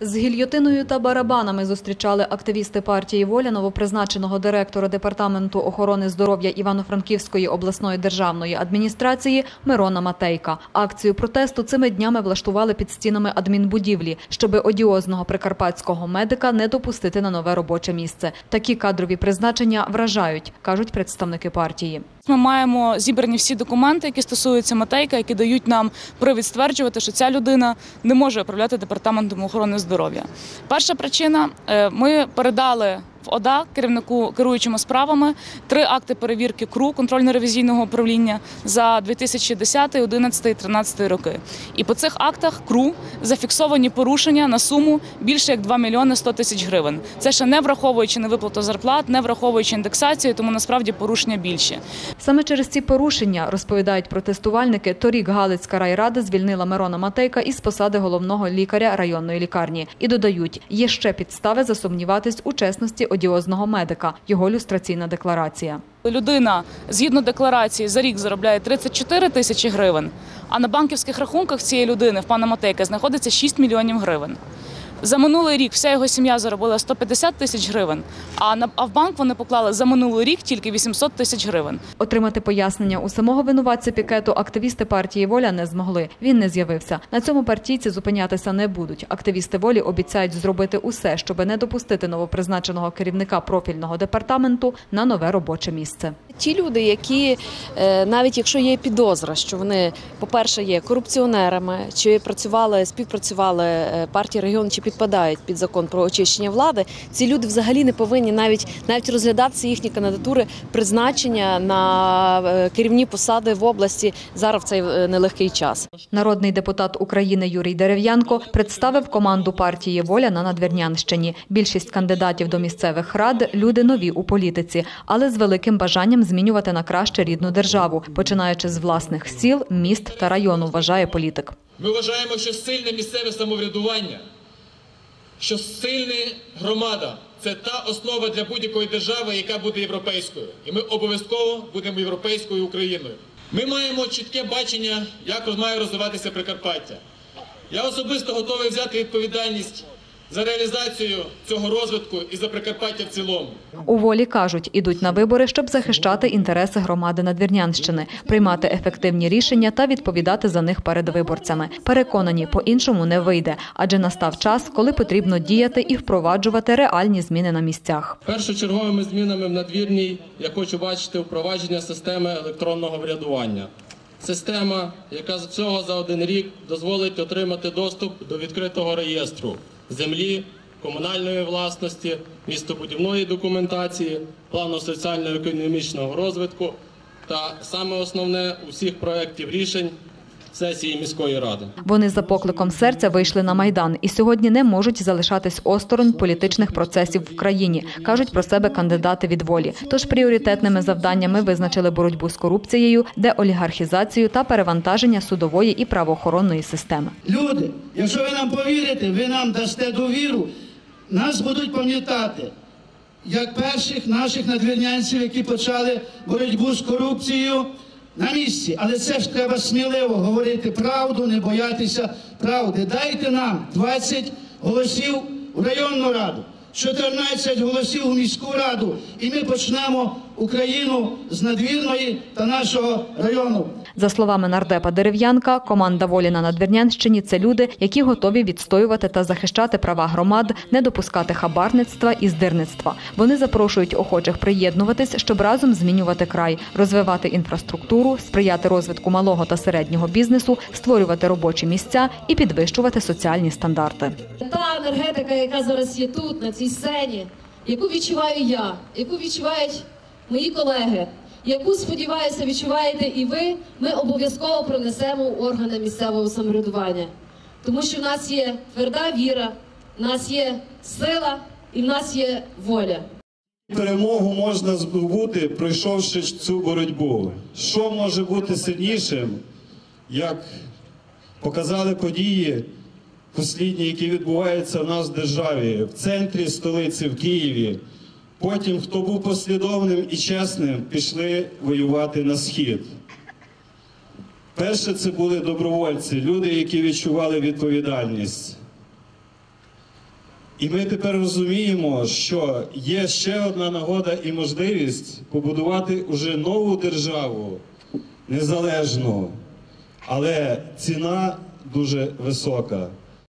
З гільйотиною та барабанами зустрічали активісти партії «Воля» новопризначеного директора Департаменту охорони здоров'я Івано-Франківської обласної державної адміністрації Мирона Матейка. Акцію протесту цими днями влаштували під стінами адмінбудівлі, щоби одіозного прикарпатського медика не допустити на нове робоче місце. Такі кадрові призначення вражають, кажуть представники партії. Ми маємо зібрані всі документи, які стосуються Матейка, які дають нам привід стверджувати, що ця людина не може управляти департаментом охорони здоров'я. Перша причина е, ми передали в ОДА керівнику керуючими справами три акти перевірки КРУ контрольно-ревізійного управління за 2010, 2011 і 2013 роки. І по цих актах КРУ зафіксовані порушення на суму більше як 2 мільйони 100 тисяч гривень. Це ще не враховуючи невиплату зарплат, не враховуючи індексацію, тому насправді порушення більші. Саме через ці порушення, розповідають протестувальники, торік Галицька райрада звільнила Мирона Матейка із посади головного лікаря районної лікарні. І додають, є ще підстави засумніватись у чесності одіозного медика, його люстраційна декларація. Людина згідно декларації за рік заробляє 34 тисячі гривень, а на банківських рахунках цієї людини в пана Матейка знаходиться 6 мільйонів гривень. За минулий рік вся його сім'я заробила 150 тисяч гривень, а на а в банк вони поклали за минулий рік тільки 800 тисяч гривень. Отримати пояснення у самого винуватця пікету активісти партії Воля не змогли. Він не з'явився. На цьому партійці зупинятися не будуть. Активісти волі обіцяють зробити усе, щоб не допустити новопризначеного керівника профільного департаменту на нове робоче місце. Ті люди, які е, навіть якщо є підозра, що вони, по-перше, є корупціонерами, чи працювали, співпрацювали е, партії регіону, чи підпадають під закон про очищення влади, ці люди взагалі не повинні навіть навіть розглядатися їхні кандидатури призначення на е, керівні посади в області зараз в цей нелегкий час. Народний депутат України Юрій Дерев'янко представив команду партії Воля на Надвірнянщині. Більшість кандидатів до місцевих рад люди нові у політиці, але з великим бажанням змінювати на краще рідну державу, починаючи з власних сіл, міст та району, вважає політик. Ми вважаємо, що сильне місцеве самоврядування, що сильна громада це та основа для будь-якої держави, яка буде європейською. І ми обов'язково будемо європейською Україною. Ми маємо чітке бачення, як має розвиватися Прикарпаття. Я особисто готовий взяти відповідальність за реалізацію цього розвитку і за Прикарпаття в цілому. У волі кажуть, ідуть на вибори, щоб захищати інтереси громади Надвірнянщини, приймати ефективні рішення та відповідати за них перед виборцями. Переконані, по-іншому не вийде, адже настав час, коли потрібно діяти і впроваджувати реальні зміни на місцях. Першочерговими змінами в надвірній я хочу бачити впровадження системи електронного врядування. Система, яка з цього за один рік дозволить отримати доступ до відкритого реєстру землі, комунальної власності, містобудівної документації, плану соціально-економічного розвитку та саме основне усіх проєктів рішень сесії міської ради. Вони за покликом серця вийшли на майдан і сьогодні не можуть залишатись осторонь політичних процесів в країні, кажуть про себе кандидати від волі. Тож пріоритетними завданнями визначили боротьбу з корупцією, деолігархізацію та перевантаження судової і правоохоронної системи. Люди, якщо ви нам повірите, ви нам дасте довіру, нас будуть пам'ятати як перших наших надвірнянців, які почали боротьбу з корупцією на місці. Але це ж треба сміливо говорити правду, не боятися правди. Дайте нам 20 голосів у районну раду. 14 голосів у міську раду, і ми почнемо Україну з надвірної та нашого району. За словами нардепа Дерев'янка, команда волі на Надвірнянщині це люди, які готові відстоювати та захищати права громад, не допускати хабарництва і здирництва. Вони запрошують охочих приєднуватись, щоб разом змінювати край, розвивати інфраструктуру, сприяти розвитку малого та середнього бізнесу, створювати робочі місця і підвищувати соціальні стандарти. Та енергетика, яка зараз є тут, на цій сцені, яку відчуваю я, яку відчувають мої колеги, яку, сподіваюся, відчуваєте і ви, ми обов'язково принесемо у органи місцевого самоврядування. Тому що в нас є тверда віра, в нас є сила і в нас є воля. Перемогу можна здобути, пройшовши цю боротьбу. Що може бути сильнішим, як показали події послідні, які відбуваються в нас в державі, в центрі столиці, в Києві. Потім, хто був послідовним і чесним, пішли воювати на схід. Перше це були добровольці, люди, які відчували відповідальність. І ми тепер розуміємо, що є ще одна нагода і можливість побудувати уже нову державу незалежну, але ціна дуже висока.